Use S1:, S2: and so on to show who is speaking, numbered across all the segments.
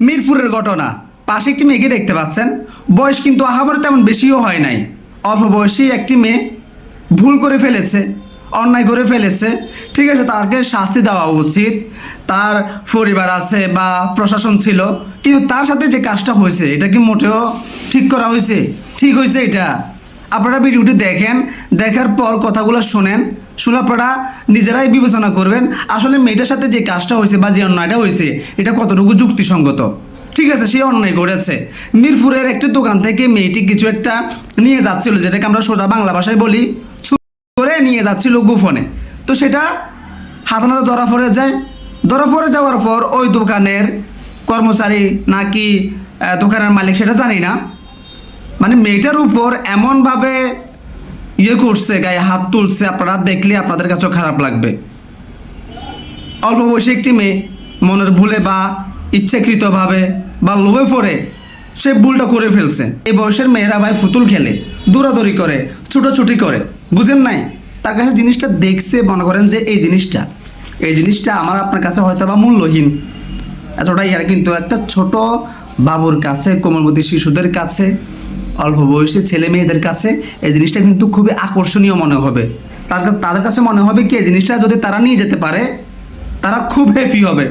S1: মিরপুরের ঘটনা। পাশে একটি মেয়েকে দেখতে পাচ্ছেন। বয়স কিন্তু আহাবার তেমন বেশিও হয় নাই। অল্প বয়সী একটি মেয়ে ভুল করে ফেলেছে, অন্যায় করে ফেলেছে। ঠিক আছে, তাকে শাস্তি দেওয়া উচিত। তার পরিবার আছে বা প্রশাসন ছিল, কিন্তু তার সাথে যে কাজটা হয়েছে, এটা কি মোটেও ঠিক করা হয়েছে? ঠিক হয়েছে এটা। আপনারা ভিডিওটি দেখেন, দেখার পর কথাগুলো শোনেন, শুনে আপনারা নিজেরাই বিবেচনা করবেন, আসলে মেয়েটার সাথে যে কাজটা হয়েছে বা যে অন্যায়টা হয়েছে, এটা কতটুকু যুক্তিসঙ্গত? ঠিক আছে, সে অন্যায় করেছে। মিরপুরের একটি দোকান থেকে মেয়েটি কিছু একটা নিয়ে যাচ্ছিল, যেটাকে আমরা সোজা বাংলা ভাষায় বলি করে নিয়ে যাচ্ছিল গোপনে। তো সেটা হাতানাতে ধরা পড়ে যায়। ধরা পড়ে যাওয়ার পর ওই দোকানের কর্মচারী নাকি দোকানের মালিক সেটা জানি না। মানে মেয়েটার উপর এমনভাবে ইয়ে করছে, গায়ে হাত তুলছে, আপনারা দেখলে আপনাদের কাছেও খারাপ লাগবে। অল্প বয়সী একটি মেয়ে, মনের ভুলে বা ইচ্ছাকৃতভাবে বা লোভে পড়ে, সে ভুলটা করে ফেলছে। এই বয়সের মেয়েরা ভাই ফুতুল খেলে, দৌড়াদৌড়ি করে, ছুটোছুটি করে, বুঝেন নাই? তার কাছে জিনিসটা দেখছে, মনে করেন যে এই জিনিসটা এই জিনিসটা আমার আপনার কাছে হয়তো বা মূল্যহীন। এতটাই আর কিন্তু একটা ছোট বাবুর কাছে কোমলবতী শিশুদের কাছে অল্প বয়সী ছেলে মেয়েদের কাছে এই জিনিসটা কিন্তু খুবই আকর্ষণীয় মনে হবে। তার তাদের কাছে মনে হবে কি, এই জিনিসটা যদি তারা নিয়ে যেতে পারে, তারা খুব হ্যাপি হবে।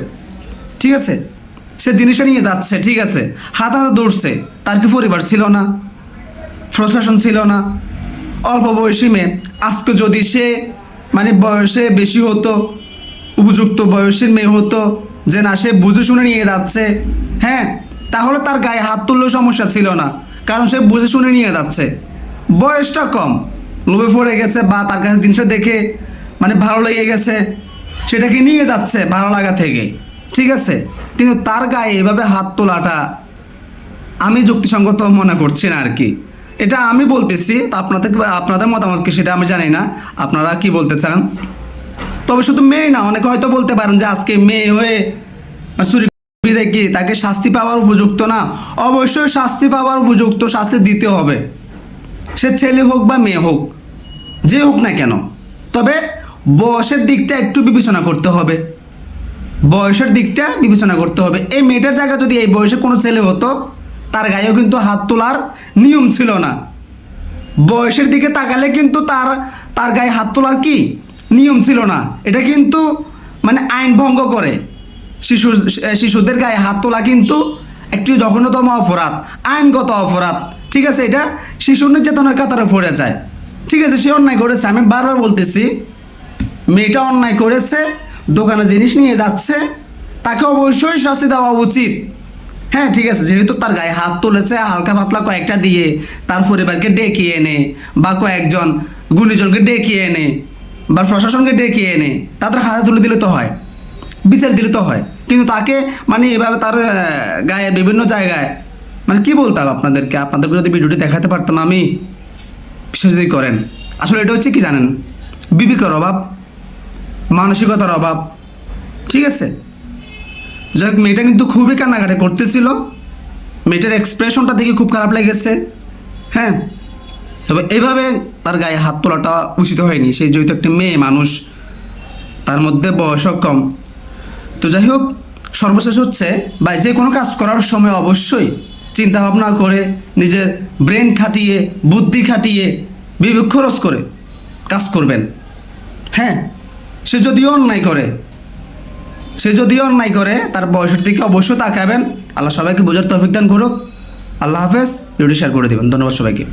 S1: ঠিক আছে? সে জিনিসটা নিয়ে যাচ্ছে, ঠিক আছে? হাত হাতে দৌড়ছে তার কি পরিবার ছিল না? প্রশাসন ছিল না? অল্প বয়সী মেয়ে, আজকে যদি সে মানে বয়সে বেশি হতো, উপযুক্ত বয়সের মেয়ে হতো, যে না, সে বুঝে শুনে নিয়ে যাচ্ছে হ্যাঁ? তাহলে তার গায়ে হাত তুললেও সমস্যা ছিল না। কারণ সে বুঝে শুনে নিয়ে যাচ্ছে। বয়সটা কম। লোভে পড়ে গেছে বা তার কাছে জিনিসটা দেখে মানে ভালো লেগে গেছে সেটাকে নিয়ে যাচ্ছে ভালো লাগা থেকে? ঠিক আছে? কিন্তু তার গায়ে এভাবে হাত তোলাটা আমি যুক্তিসঙ্গত মনে করছি না আর কি এটা আমি বলতেছি আপনাদের আপনাদের মতামত কি সেটা আমি জানি না। আপনারা কি বলতে চান? তবে শুধু মেয়ে না, অনেকে হয়তো বলতে পারেন যে আজকে মেয়ে হয়ে চুরি দেখি তাকে শাস্তি পাওয়ার উপযুক্ত না? অবশ্যই শাস্তি পাওয়ার উপযুক্ত, শাস্তি দিতে হবে। সে ছেলে হোক বা মেয়ে হোক, যে হোক না কেন, তবে বয়সের দিকটা একটু বিবেচনা করতে হবে। বয়সের দিকটা বিবেচনা করতে হবে। এই মেয়েটার জায়গা যদি এই বয়সে কোনো ছেলে হতো, তার গায়েও কিন্তু হাত তোলার নিয়ম ছিল না। বয়সের দিকে তাকালে কিন্তু তার তার গায়ে হাত তোলার কি? নিয়ম ছিল না। এটা কিন্তু মানে আইন ভঙ্গ করে। শিশু শিশুদের গায়ে হাত তোলা কিন্তু একটি জঘন্যতম অপরাধ, আইনগত অপরাধ। ঠিক আছে এটা? শিশু নির্যাতনের কাতারে পড়ে যায়। ঠিক আছে, সে অন্যায় করেছে। আমি বারবার বলতেছি, মেয়েটা অন্যায় করেছে, দোকানে জিনিস নিয়ে যাচ্ছে, তাকে অবশ্যই শাস্তি দেওয়া উচিত। হ্যাঁ ঠিক আছে, যেহেতু তার গায়ে হাত তুলেছে, হালকা পাতলা কয়েকটা দিয়ে তার পরিবারকে ডেকে এনে বা কয়েকজন গুণীজনকে ডেকে এনে বা প্রশাসনকে ডেকে এনে তাদের হাতে তুলে দিলে তো হয়। বিচার দিলে তো হয়। কিন্তু তাকে মানে এভাবে তার গায়ে বিভিন্ন জায়গায় মানে কি বলতাম আপনাদেরকে? আপনাদেরকে যদি ভিডিওটি দেখাতে পারতাম আমি। বিশ্বাস যদি করেন। আসলে এটা হচ্ছে কি জানেন? বিবেকের অভাব, মানসিকতার অভাব। ঠিক আছে? যাই হোক, মেয়েটা কিন্তু খুবই কান্নাকাটি করতেছিল। মেয়েটার এক্সপ্রেশনটা দেখে খুব খারাপ লেগেছে। হ্যাঁ? তবে এভাবে তার গায়ে হাত তোলাটা উচিত হয়নি। সেই যেহেতু একটি মেয়ে মানুষ, তার মধ্যে বয়সও কম। তো যাই হোক, সর্বশেষ হচ্ছে বা যে কোনো কাজ করার সময় অবশ্যই চিন্তা ভাবনা করে নিজের ব্রেন খাটিয়ে, বুদ্ধি খাটিয়ে, বিবেক খরচ করে কাজ করবেন। হ্যাঁ সে যদিও অন্যায় করে, সে যদিও অন্যায় করে, তার বয়সের দিকে অবশ্যই তাকাবেন। আল্লাহ সবাইকে বোঝার তৌফিক দান করুক। আল্লাহ হাফেজ। ভিডিও শেয়ার করে দেবেন। ধন্যবাদ সবাইকে।